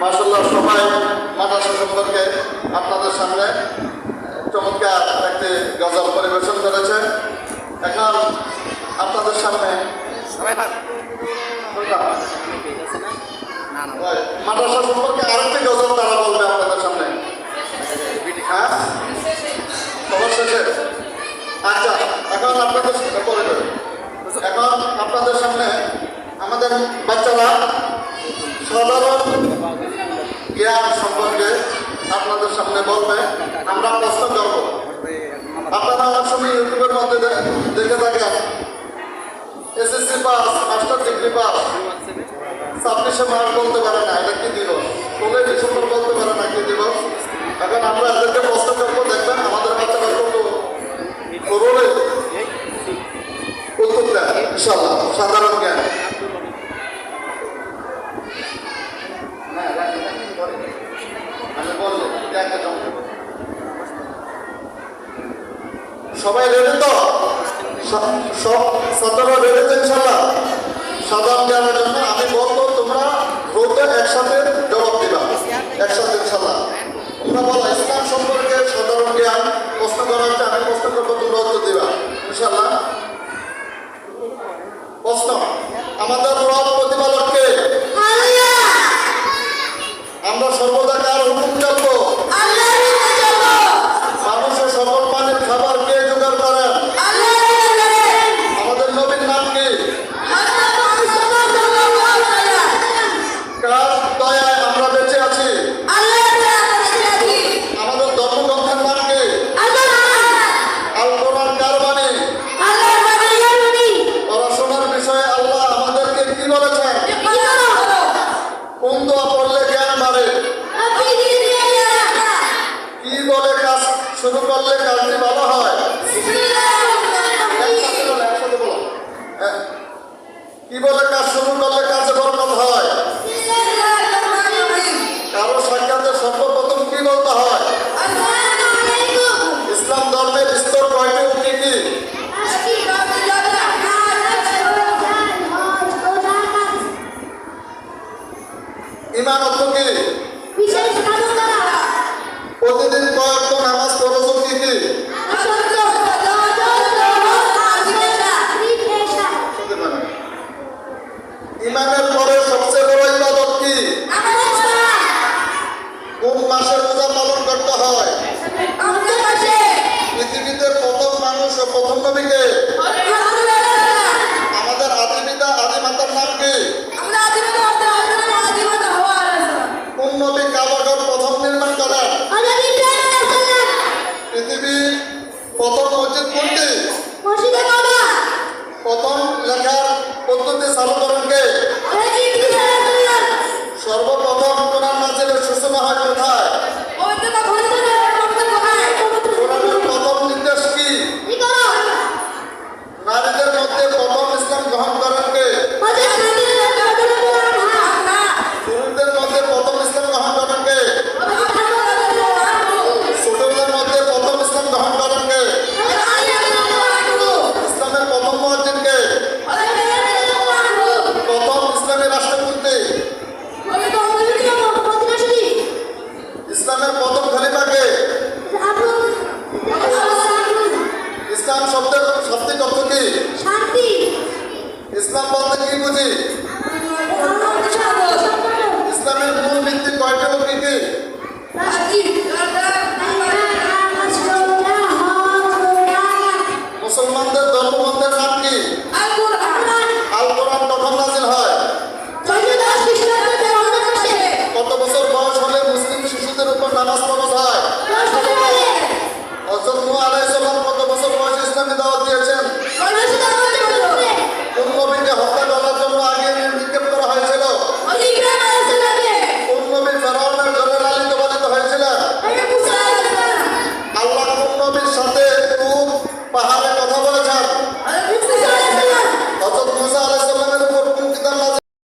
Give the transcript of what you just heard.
মাশাআল্লাহ, সবাই মাদ্রাসা সম্পর্কে আপনাদের সামনে চমৎকার একটি গজল পরিবেশন করেছে। এখন আপনাদের সামনে মাদ্রাসা সম্পর্কে আরেকটি গজল তারা বলবে আপনাদের সামনে। হ্যাঁ? সবার শেষে? আচ্ছা এখন আপনাদের এখন আপনাদের সামনে আমাদের বাচ্চারা সাধারণ জ্ঞান সম্পর্কে আপনাদের সামনে বলবে আমরা প্রশ্ন করব। আপনারা অনেক সময় ইউটিউবের মধ্যে দেখে থাকেন। SSC pass, master degree pass. ছাব্বিশে মার্চ বলতে পারে না, এটা কি দিবস? ষোলোই ডিসেম্বর বলতে পারে না, কি দিবস? এখন আমরা এদেরকে প্রশ্ন করব, দেখবেন আমাদের বাচ্চারা কত করবে উত্তর দেয় ইনশাল্লাহ সাধারণ জ্ঞান হ্যাঁ, রাখি, রাখি, ধরে। আমি বলব, দেখে যাও। সবাই রেডি তো? সতেরো রেডি তো ইনশাল্লাহ সাধারণ জ্ঞানের জন্য আমি বলব তোমরা রোদে একসাথে জবাব দিবা। একসাথে ইনশাল্লাহ তোমরা বলো ইসলাম সম্পর্কে সাধারণ জ্ঞান প্রশ্ন করা হচ্ছে আমি প্রশ্ন করব তোমরা উত্তর দিবা ইনশাল্লাহ প্রশ্ন আমাদের রব প্রতিপালককে আমরা সর্বদা কার হুকুম চলবো আল্লাহর নামে মানুষের সকল পানির খাবার কে জোগাড় করেন আল্লাহর নামে আমাদের নবীর নাম কি হযরত মুহাম্মদ সাল্লাল্লাহু আলাইহি ওয়াসাল্লাম কার দয়ায় আমরা বেঁচে আছি আল্লাহর নামে আমাদের ধর্মগ্রন্থের নাম কি আল্লাহ আল কোরআন কার বাণী আল্লাহর নামে ইয়ারুনি পড়াশোনার বিষয়ে আল্লাহ আমাদেরকে কি বলেছেন কি করো কোন দোয়া পড়লে জ্ঞান বাড়ে আপনি দিদি দিয়া কি বলে কাজ শুরু করলে কাজটি ভালো হয় একসাথে বলো, একসাথে বলো। হ্যাঁ। কি বলে মাসে রোজা পালন করতে হয়। পৃথিবীতে প্রথম মানুষ ও প্রথম নবীকে আমাদের আদি পিতা আদি মাতার নাম কি কোন নবী কাবাগর প্রথম নির্মাণ করেন। পৃথিবী প্রথম মসজিদ কোনটি? প্রথম লেখার পদ্ধতি চালু করেন ইসলাম শব্দের শব্দের অর্থ কি? শান্তি। ইসলাম বলতে কি বুঝি? ইসলামের মূল ভিত্তি কয়টা ও কি কি? মুসলমানদের কত বছর বয়স হলে মুসলিম শিশুদের উপর নামাজ পড়া